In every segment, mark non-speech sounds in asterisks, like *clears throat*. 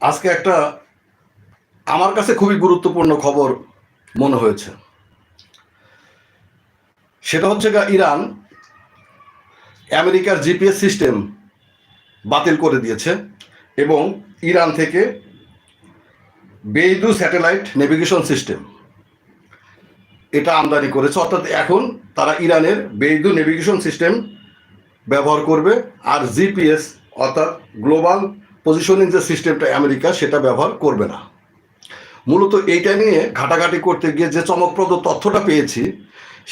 আজকে একটা আমার কাছে খুবই গুরুত্বপূর্ণ খবর মনে হয়েছে। সেটা হচ্ছে ইরান আমেরিকার জিপিএস সিস্টেম বাতিল করে দিয়েছে এবং ইরান থেকে বেইদু স্যাটেলাইট নেভিগেশন সিস্টেম এটা আমদানি করেছে। অর্থাৎ এখন তারা ইরানের বেইদু নেভিগেশন সিস্টেম ব্যবহার করবে আর জিপিএস অর্থাৎ গ্লোবাল পজিশনিং যে সিস্টেমটা আমেরিকা সেটা ব্যবহার করবে না। মূলত এইটা নিয়ে ঘাটাঘাটি করতে গিয়ে যে চমকপ্রদ তথ্যটা পেয়েছি,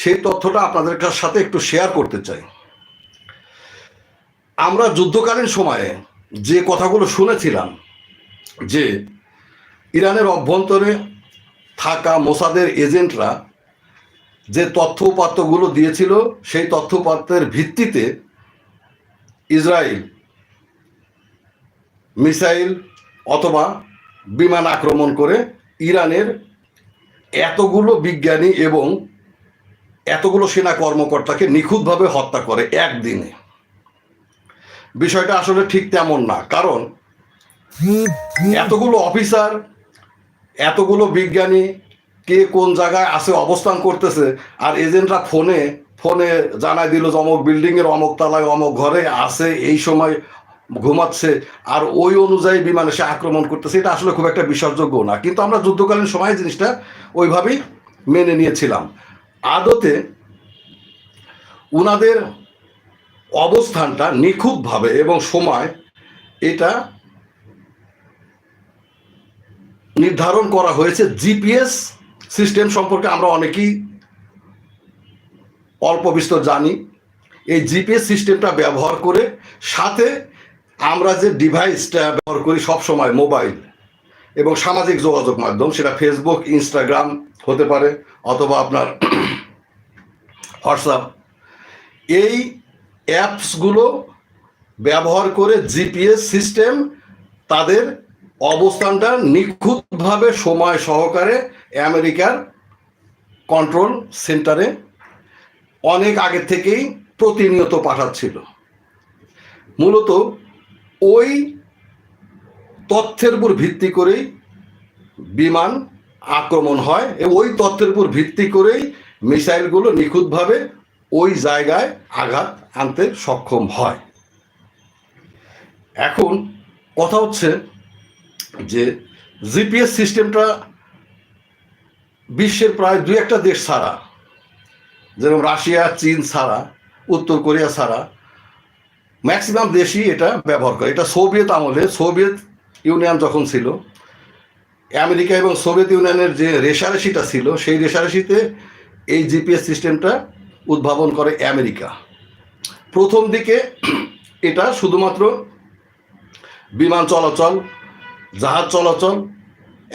সেই তথ্যটা আপনাদের সাথে একটু শেয়ার করতে চাই। আমরা যুদ্ধকালীন সময়ে যে কথাগুলো শুনেছিলাম, যে ইরানের অভ্যন্তরে থাকা মোসাদের এজেন্টরা যে তথ্য উপাত্তগুলো দিয়েছিল, সেই তথ্য উপাত্তের ভিত্তিতে ইসরায়েল মিসাইল অথবা বিমান আক্রমণ করে ইরানের এতগুলো বিজ্ঞানী এবং এতগুলো সেনা কর্মকর্তাকে নিখুঁতভাবে হত্যা করে একদিনে। বিষয়টা আসলে ঠিক তেমন না, কারণ এতগুলো অফিসার, এতগুলো বিজ্ঞানী কে কোন জায়গায় আছে, অবস্থান করতেছে, আর এজেন্টরা ফোনে ফোনে জানাই দিল যে অমক বিল্ডিং এর অমক তলায়, অমক ঘরে আছে, এই সময় ঘুমাচ্ছে আর ওই অনুযায়ী বিমান এসে আক্রমণ করতেছে, এটা আসলে খুব একটা বিশ্বাসযোগ্য না। কিন্তু আমরা যুদ্ধকালীন সময় জিনিসটা ওইভাবেই মেনে নিয়েছিলাম। আদতে উনাদের অবস্থানটা নিখুঁতভাবে এবং সময় এটা নির্ধারণ করা হয়েছে। জিপিএস সিস্টেম সম্পর্কে আমরা অনেকেই অল্প বিস্তর জানি। এই জিপিএস সিস্টেমটা ব্যবহার করে সাথে আমরা যে ডিভাইসটা ব্যবহার করি সব সময় মোবাইল এবং সামাজিক যোগাযোগ মাধ্যম, সেটা ফেসবুক ইনস্টাগ্রাম হতে পারে অথবা আপনার *clears throat* হোয়াটসঅ্যাপ এই অ্যাপসগুলো ব্যবহার করে জিপিএস সিস্টেম তাদের অবস্থানটা নিখুঁতভাবে সময় সহকারে আমেরিকার কন্ট্রোল সেন্টারে অনেক আগে থেকেই প্রতিনিয়ত পাঠাচ্ছিল। মূলত ওই তথ্যের উপর ভিত্তি করেই বিমান আক্রমণ হয় এবং ওই তথ্যের উপর ভিত্তি করেই মিসাইলগুলো নিখুঁতভাবে ওই জায়গায় আঘাত আনতে সক্ষম হয়। এখন কথা হচ্ছে যে জিপিএস সিস্টেমটা বিশ্বের প্রায় দুই একটা দেশ ছাড়া, যেরকম রাশিয়া, চীন ছাড়া, উত্তর কোরিয়া ছাড়া ম্যাক্সিমাম দেশই এটা ব্যবহার করে। এটা সোভিয়েত আমলে, সোভিয়েত ইউনিয়ন যখন ছিল, আমেরিকা এবং সোভিয়েত ইউনিয়নের যে রেশারেশিটা ছিল, সেই রেশারেশিতে এই জিপিএস সিস্টেমটা উদ্ভাবন করে আমেরিকা। প্রথম দিকে এটা শুধুমাত্র বিমান চলাচল, জাহাজ চলাচল,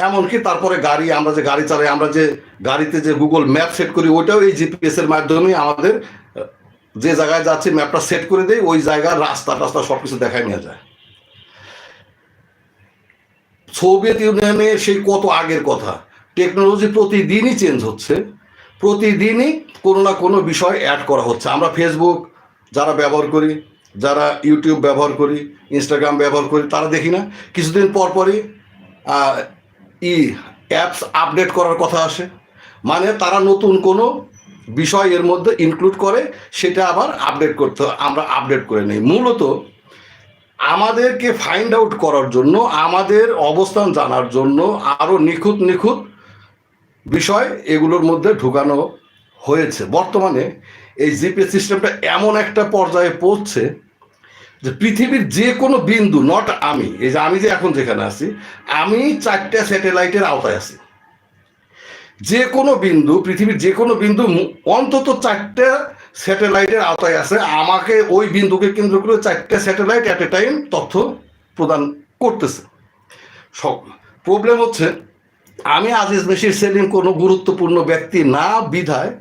এমনকি তারপরে গাড়ি, আমরা যে গাড়ি চালাই, আমরা যে গাড়িতে যে গুগল ম্যাপ সেট করি, ওইটাও এই জিপিএসের মাধ্যমে আমাদের যে জায়গায় যাচ্ছে ম্যাপটা সেট করে দেয় ওই জায়গার রাস্তা টাস্তা সব কিছু দেখায় নিয়ে যায়। সোভিয়েত ইউনিয়নে সেই কত আগের কথা। টেকনোলজি প্রতিদিনই চেঞ্জ হচ্ছে। প্রতিদিনই কোনো না কোনো বিষয় অ্যাড করা হচ্ছে। আমরা ফেসবুক যারা ব্যবহার করি, যারা ইউটিউব ব্যবহার করি ইনস্টাগ্রাম ব্যবহার করি, তারা দেখি না। কিছুদিন পর পরই ই অ্যাপস আপডেট করার কথা আসে। মানে তারা নতুন কোনো বিষয় এর মধ্যে ইনক্লুড করে, সেটা আবার আপডেট করতে আমরা আপডেট করে নেই। মূলত আমাদেরকে ফাইন্ড আউট করার জন্য, আমাদের অবস্থান জানার জন্য আরও নিখুঁত নিখুঁত বিষয় এগুলোর মধ্যে ঢুকানো হয়েছে। বর্তমানে এই জিপিএস সিস্টেমটা এমন একটা পর্যায়ে পৌঁছছে যে পৃথিবীর যে কোনো বিন্দু নট আমি, এই যে আমি যে এখন যেখানে আছি, আমি চারটা স্যাটেলাইটের আওতায় আছি। যে কোনো বিন্দু, পৃথিবীর যে কোনো বিন্দু অন্তত চারটা স্যাটেলাইটের আওতায় আছে। আমাকে ওই বিন্দুকে কেন্দ্র করে চারটে স্যাটেলাইট অ্যাট এ টাইম তথ্য প্রদান করতেছে। সব প্রবলেম হচ্ছে, আমি আজিজ মেশির সেলিম কোনো গুরুত্বপূর্ণ ব্যক্তি না বিধায়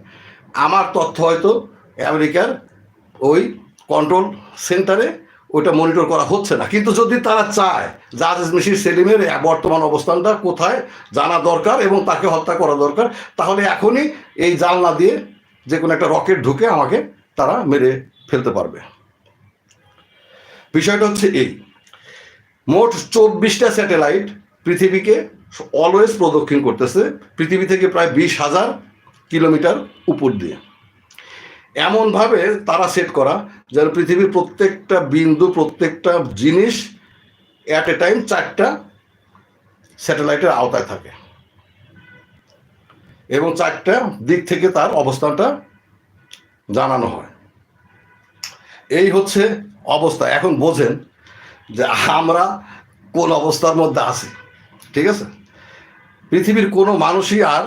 আমার তথ্য হয়তো আমেরিকার ওই কন্ট্রোল সেন্টারে ওইটা মনিটর করা হচ্ছে না। কিন্তু যদি তারা চায় যে আজিজ মিশির সেলিমের বর্তমান অবস্থানটা কোথায় জানা দরকার এবং তাকে হত্যা করা দরকার, তাহলে এখনই এই জানলা দিয়ে যে কোনো একটা রকেট ঢুকে আমাকে তারা মেরে ফেলতে পারবে। বিষয়টা হচ্ছে এই। মোট চব্বিশটা স্যাটেলাইট পৃথিবীকে অলওয়েজ প্রদক্ষিণ করতেছে। পৃথিবী থেকে প্রায় বিশ হাজার কিলোমিটার উপর দিয়ে। এমনভাবে তারা সেট করা যেন পৃথিবীর প্রত্যেকটা বিন্দু, প্রত্যেকটা জিনিস অ্যাট এ টাইম চারটা স্যাটেলাইটের আওতায় থাকে। এবং চারটা দিক থেকে তার অবস্থানটা জানানো হয়। এই হচ্ছে অবস্থা। এখন বোঝেন যে আমরা কোন অবস্থার মধ্যে আছি, ঠিক আছে? পৃথিবীর কোনো মানুষই আর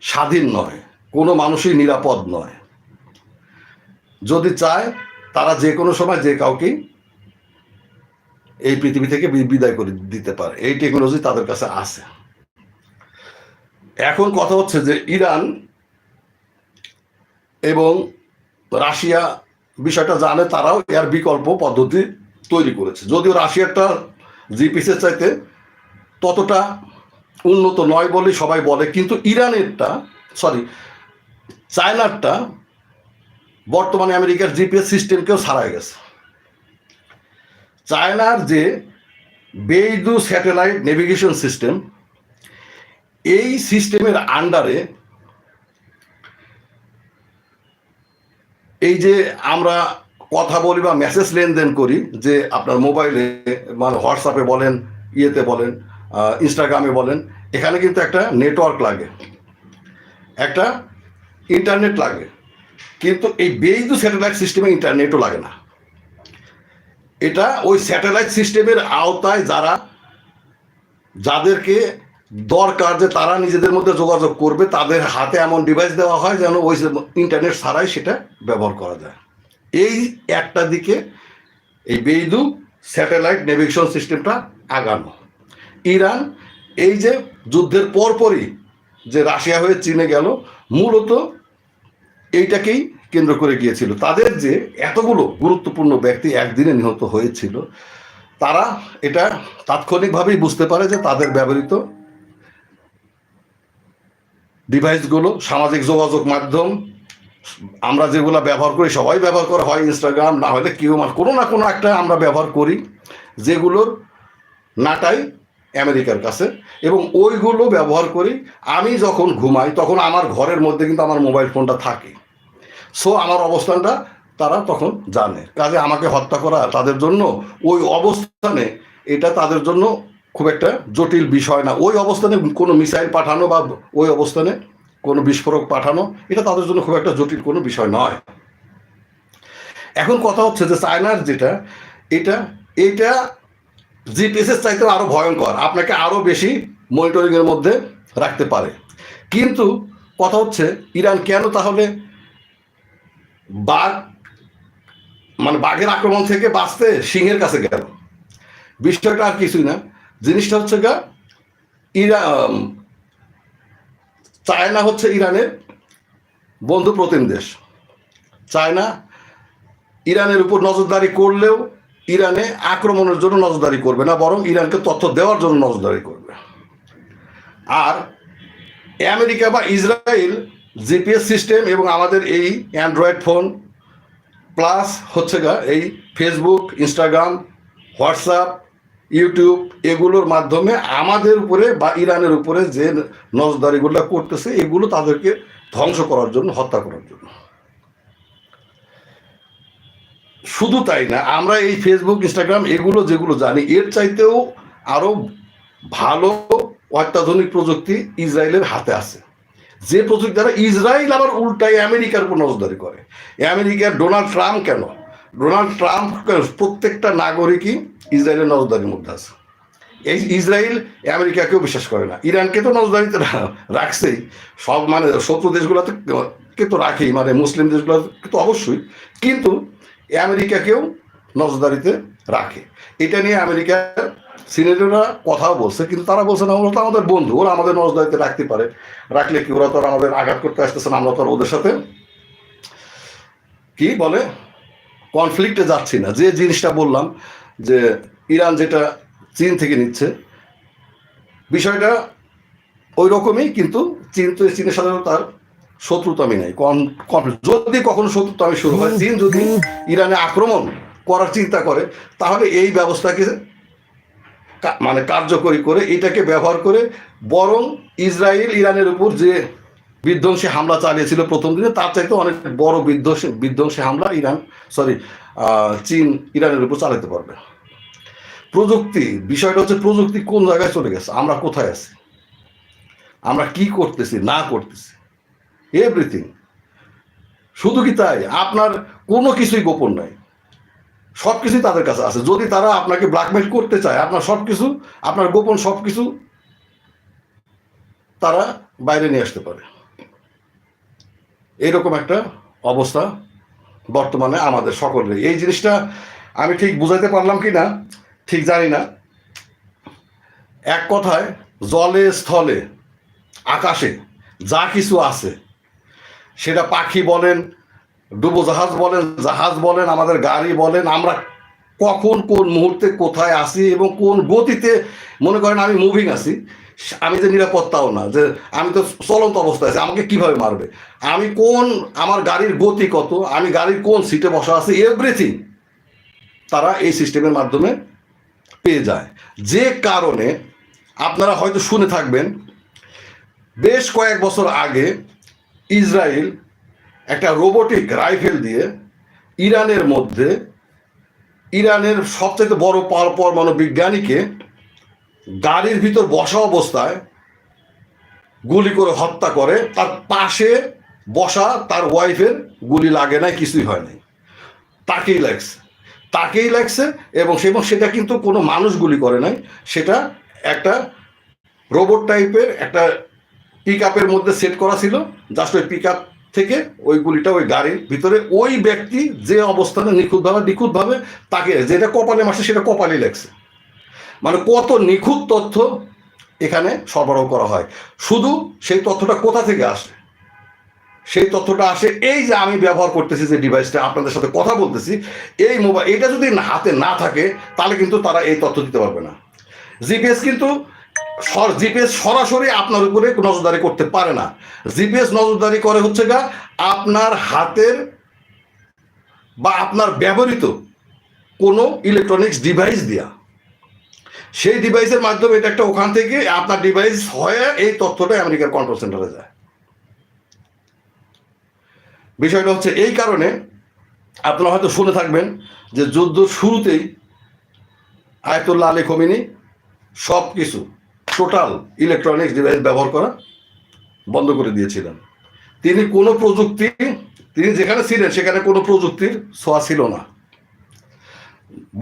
স্বাধীন নয়, কোনো মানুষই নিরাপদ নয়। যদি চায় তারা যে কোনো সময় যে কাউকেই এই পৃথিবী থেকে বিদায় করে দিতে পারে। এই টেকনোলজি তাদের কাছে আছে। এখন কথা হচ্ছে যে ইরান এবং রাশিয়া বিষয়টা জানে, তারাও এর বিকল্প পদ্ধতি তৈরি করেছে। যদিও রাশিয়ারটা জিপিসের চাইতে ততটা উন্নত নয় বলে সবাই বলে, কিন্তু ইরানেরটা সরি চায়নারটা বর্তমানে আমেরিকার জিপিএস সিস্টেমকেও ছাড়াই গেছে। চায়নার যে বেইদু স্যাটেলাইট নেভিগেশন সিস্টেম, এই সিস্টেমের আন্ডারে এই যে আমরা কথা বলি বা মেসেজ লেনদেন করি, যে আপনার মোবাইলে মানে হোয়াটসঅ্যাপে বলেন, ইয়েতে বলেন ইনস্টাগ্রামে বলেন, এখানে কিন্তু একটা নেটওয়ার্ক লাগে, একটা ইন্টারনেট লাগে। কিন্তু এই বেইদু স্যাটেলাইট সিস্টেমে ইন্টারনেটও লাগে না। এটা ওই স্যাটেলাইট সিস্টেমের আওতায় যারা, যাদেরকে দরকার যে তারা নিজেদের মধ্যে যোগাযোগ করবে, তাদের হাতে এমন ডিভাইস দেওয়া হয় যেন ওই ইন্টারনেট ছাড়াই সেটা ব্যবহার করা যায়। এই একটা দিকে এই বেইদু স্যাটেলাইট নেভিগেশন সিস্টেমটা আগানো। ইরান এই যে যুদ্ধের পরপরই যে রাশিয়া হয়ে চীনে গেল, মূলত এইটাকেই কেন্দ্র করে গিয়েছিল। তাদের যে এতগুলো গুরুত্বপূর্ণ ব্যক্তি একদিনে নিহত হয়েছিল, তারা এটা তাৎক্ষণিকভাবেই বুঝতে পারে যে তাদের ব্যবহৃত ডিভাইসগুলো, সামাজিক যোগাযোগ মাধ্যম, আমরা যেগুলো ব্যবহার করি, সবাই ব্যবহার করে হয় ইনস্টাগ্রাম, না হলে কেউ মানে কোনো না কোনো একটা আমরা ব্যবহার করি, যেগুলোর নাটাই আমেরিকার কাছে এবং ওইগুলো ব্যবহার করি। আমি যখন ঘুমাই, তখন আমার ঘরের মধ্যে কিন্তু আমার মোবাইল ফোনটা থাকে। সো আমার অবস্থানটা তারা তখন জানে। কাজে আমাকে হত্যা করা তাদের জন্য ওই অবস্থানে এটা তাদের জন্য খুব একটা জটিল বিষয় না। ওই অবস্থানে কোনো মিসাইল পাঠানো বা ওই অবস্থানে কোনো বিস্ফোরক পাঠানো, এটা তাদের জন্য খুব একটা জটিল কোনো বিষয় নয়। এখন কথা হচ্ছে যে চায়নার যেটা, এটা এটা জিপিএসের চাইতে আরও ভয়ঙ্কর, আপনাকে আরও বেশি মনিটরিং এর মধ্যে রাখতে পারে। কিন্তু কথা হচ্ছে, ইরান কেন তাহলে বাঘ মানে বাঘের আক্রমণ থেকে বাঁচতে সিংহের কাছে গেল? বিষয়টা আর কিছুই না। জিনিসটা হচ্ছে গা ইরান চায়না হচ্ছে ইরানের বন্ধু প্রতিম দেশ। চায়না ইরানের উপর নজরদারি করলেও ইরানে আক্রমণের জন্য নজরদারি করবে না, বরং ইরানকে তথ্য দেওয়ার জন্য নজরদারি করবে। আর আমেরিকা বা ইসরায়েল জিপিএস সিস্টেম এবং আমাদের এই অ্যান্ড্রয়েড ফোন প্লাস হচ্ছে গা, এই ফেসবুক, ইনস্টাগ্রাম, হোয়াটসঅ্যাপ, ইউটিউব এগুলোর মাধ্যমে আমাদের উপরে বা ইরানের উপরে যে নজরদারিগুলো করতেছে, এগুলো তাদেরকে ধ্বংস করার জন্য, হত্যা করার জন্য। শুধু তাই না, আমরা এই ফেসবুক ইনস্টাগ্রাম এগুলো যেগুলো জানি, এর চাইতেও আরও ভালো অত্যাধুনিক প্রযুক্তি ইসরায়েলের হাতে আছে। যে প্রযুক্তি দ্বারা ইসরায়েল আবার উল্টায় আমেরিকার উপর নজরদারি করে। আমেরিকার ডোনাল্ড ট্রাম্প কেন? ডোনাল্ড ট্রাম্প প্রত্যেকটা নাগরিকই ইসরায়েলের নজরদারির মধ্যে আছে। এই ইসরায়েল আমেরিকাকেও বিশ্বাস করে না। ইরানকে তো নজরদারিতে রাখছেই। সব মানে শত্রু দেশগুলোতে কে তো রাখেই মানে মুসলিম দেশগুলোকে তো অবশ্যই। কিন্তু আমেরিকাকেও নজরদারিতে রাখে। এটা নিয়ে আমেরিকার সিনেটররা কথাও বলছে, কিন্তু তারা বলছে না, ওরা তো আমাদের বন্ধু, ওরা আমাদের নজরদারিতে রাখতে পারে। রাখলে কি ওরা তো আমাদের আঘাত করতে আসতেছে না, আমরা তো ওদের সাথে কি বলে কনফ্লিক্টে যাচ্ছি না। যে জিনিসটা বললাম, যে ইরান যেটা চীন থেকে নিচ্ছে, বিষয়টা ওই রকমই, কিন্তু চীন তো, চীনের সাথে তো তার শত্রুতামি নেই যদি কখনো শত্রুতামি শুরু হয়, চীন যদি ইরানে আক্রমণ করার চিন্তা করে, তাহলে এই ব্যবস্থাকে মানে কার্যকরী করে এটাকে ব্যবহার করে বরং ইসরায়েল ইরানের উপর যে বিধ্বংসী হামলা চালিয়েছিল প্রথম দিনে, তার চাইতে অনেক বড় বিধ্বংসী বিধ্বংসী হামলা ইরান সরি চীন ইরানের উপর চালাতে পারবে। প্রযুক্তি, বিষয়টা হচ্ছে প্রযুক্তি কোন জায়গায় চলে গেছে? আমরা কোথায় আছি? আমরা কি করতেছি, না করতেছি? এভরিথিং শুধু কি তাই? আপনার কোনো কিছুই গোপন নাই। সব কিছুই তাদের কাছে আছে। যদি তারা আপনাকে ব্ল্যাকমেল করতে চায়, আপনার সব কিছু, আপনার গোপন সব কিছু, তারা বাইরে নিয়ে আসতে পারে। এরকম একটা অবস্থা বর্তমানে আমাদের সকলের এই জিনিসটা আমি ঠিক বুঝাইতে পারলাম কি না, ঠিক জানি না। এক কথায়, জলে, স্থলে, আকাশে যা কিছু আছে সেটা পাখি বলেন, ডুবোজাহাজ বলেন, জাহাজ বলেন, আমাদের গাড়ি বলেন, আমরা কখন কোন মুহূর্তে কোথায় আসি এবং কোন গতিতে, মনে করেন আমি মুভিং আছি, আমি যে নিরাপত্তাও না, যে আমি তো চলন্ত অবস্থায় আছি, আমাকে কীভাবে মারবে? আমি কোন, আমার গাড়ির গতি কত, আমি গাড়ির কোন সিটে বসা আছি এভরিথিং তারা এই সিস্টেমের মাধ্যমে পেয়ে যায়। যে কারণে আপনারা হয়তো শুনে থাকবেন, বেশ কয়েক বছর আগে ইসরায়েল একটা রোবোটিক রাইফেল দিয়ে ইরানের মধ্যে, ইরানের সবচেয়ে বড় পর- পরমাণু বিজ্ঞানীকে গাড়ির ভিতর বসা অবস্থায় গুলি করে হত্যা করে, তার পাশে বসা তার ওয়াইফের গুলি লাগে নাই, কিছুই হয় নাই। তাকেই লাগছে। তাকেই লাগছে এবং এবং সেটা কিন্তু কোনো মানুষ গুলি করে নাই। সেটা একটা রোবট টাইপের একটা পিক আপের মধ্যে সেট করা ছিল। জাস্ট ওই পিক আপ থেকে ওই গুলিটা ওই গাড়ির ভিতরে ওই ব্যক্তি যে অবস্থানে নিখুঁতভাবে নিখুঁতভাবে তাকে যেটা কপালে মাসে সেটা কপালে লাগছে। মানে কত নিখুঁত তথ্য এখানে সরবরাহ করা হয়। শুধু সেই তথ্যটা কোথা থেকে আসে? সেই তথ্যটা আসে এই যে আমি ব্যবহার করতেছি যে ডিভাইসটা আপনাদের সাথে কথা বলতেছি, এই মোবাইল এটা যদি হাতে না থাকে, তাহলে কিন্তু তারা এই তথ্য দিতে পারবে না। জিপিএস কিন্তু জিপিএস সরাসরি আপনার উপরে নজরদারি করতে পারে না। জিপিএস নজরদারি করে হচ্ছে গা আপনার হাতের বা আপনার ব্যবহৃত কোনো ইলেকট্রনিক্স ডিভাইস দিয়া। সেই ডিভাইসের মাধ্যমে এটা একটা ওখান থেকে আপনার ডিভাইস হয়ে এই তথ্যটা আমেরিকার কন্ট্রোল সেন্টারে যায়। বিষয়টা হচ্ছে এই কারণে আপনারা হয়তো শুনে থাকবেন যে যুদ্ধ শুরুতেই আয়তুল্লাহ আলী খমিনি সব কিছু টোটাল ইলেকট্রনিক্স ডিভাইস ব্যবহার করা বন্ধ করে দিয়েছিলেন। তিনি কোনো প্রযুক্তি, তিনি যেখানে ছিলেন সেখানে কোনো প্রযুক্তির ছোঁয়া ছিল না।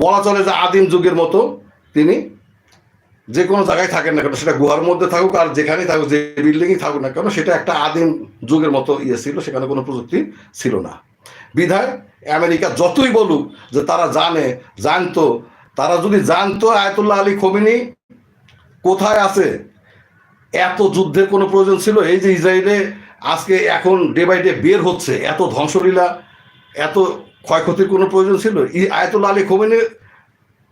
বলা চলে যে আদিম যুগের মতো তিনি যে কোনো জায়গায় থাকেন না কেন, সেটা গুহার মধ্যে থাকুক আর যেখানেই থাকুক, যে বিল্ডিংই থাকুক না কেন, সেটা একটা আদিম যুগের মতো ইয়ে ছিল, সেখানে কোনো প্রযুক্তি ছিল না। বিধায় আমেরিকা যতই বলুক যে তারা জানে, জানতো, তারা যদি জানতো আয়তুল্লাহ আলী খমিনি কোথায় আছে? এত যুদ্ধের কোনো প্রয়োজন ছিল? এই যে ইসরায়েলে আজকে এখন ডে বাই ডে বের হচ্ছে, এত ধ্বংসলীলা, এত ক্ষয়ক্ষতির কোনো প্রয়োজন ছিল? ই- আয়াতুল্লাহ আলী খোমেনে,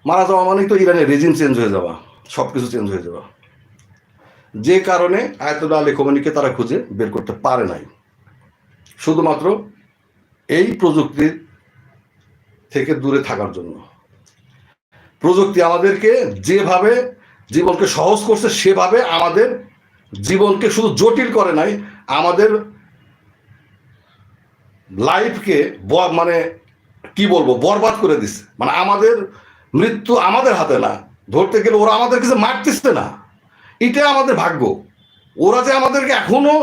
মারা যাওয়া মানেই তো ইরানের রেজিম চেঞ্জ হয়ে যাওয়া সব কিছু চেঞ্জ হয়ে যাওয়া। যে কারণে আয়াতুল্লাহ আলী খোমেনিকে তারা খুঁজে বের করতে পারে নাই। শুধুমাত্র এই প্রযুক্তির থেকে দূরে থাকার জন্য। প্রযুক্তি আমাদেরকে যেভাবে জীবনকে সহজ করছে সেভাবে আমাদের জীবনকে শুধু জটিল করে নাই, আমাদের লাইফকে মানে কি বলব, বরবাদ করে দিচ্ছে মানে আমাদের মৃত্যু আমাদের হাতে না, ধরতে গেলে ওরা আমাদের কিছু মারতেছে না। এটা আমাদের ভাগ্য। ওরা যে আমাদেরকে এখনও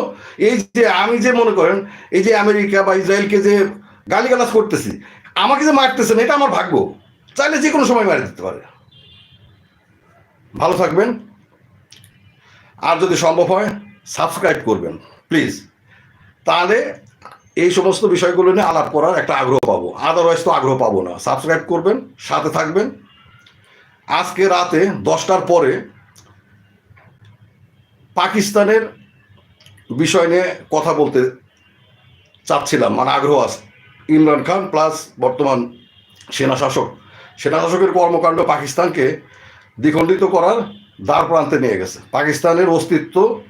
এই যে আমি যে মনে করেন, এই যে আমেরিকা বা ইসরায়েলকে যে গালিগালাজ করতেছি, আমাকে যে মারতেছে না, এটা আমার ভাগ্য। চাইলে যে কোনো সময় মারি দিতে পারে। ভালো থাকবেন। আর যদি সম্ভব হয় সাবস্ক্রাইব করবেন প্লিজ তাহলে এই সমস্ত বিষয়গুলো নিয়ে আলাপ করার একটা আগ্রহ পাবো। আদারওয়াইজ তো আগ্রহ পাবো না। সাবস্ক্রাইব করবেন, সাথে থাকবেন। আজকে রাতে দশটার পরে পাকিস্তানের বিষয় নিয়ে কথা বলতে চাচ্ছিলাম। মানে আগ্রহ আছে ইমরান খান প্লাস বর্তমান সেনা শাসক সেনা শাসকের কর্মকাণ্ড পাকিস্তানকে দ্বিখণ্ডিত করার দ্বার প্রান্তে নিয়ে গেছে। পাকিস্তানের অস্তিত্ব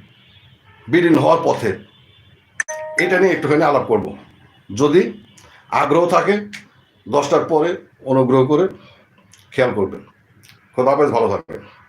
বিলীন হওয়ার পথে। এটা নিয়ে একটুখানি আলাপ করব। যদি আগ্রহ থাকে, দশটার পরে অনুগ্রহ করে খেয়াল করবেন। খোদাফেজ ভালো থাকবেন।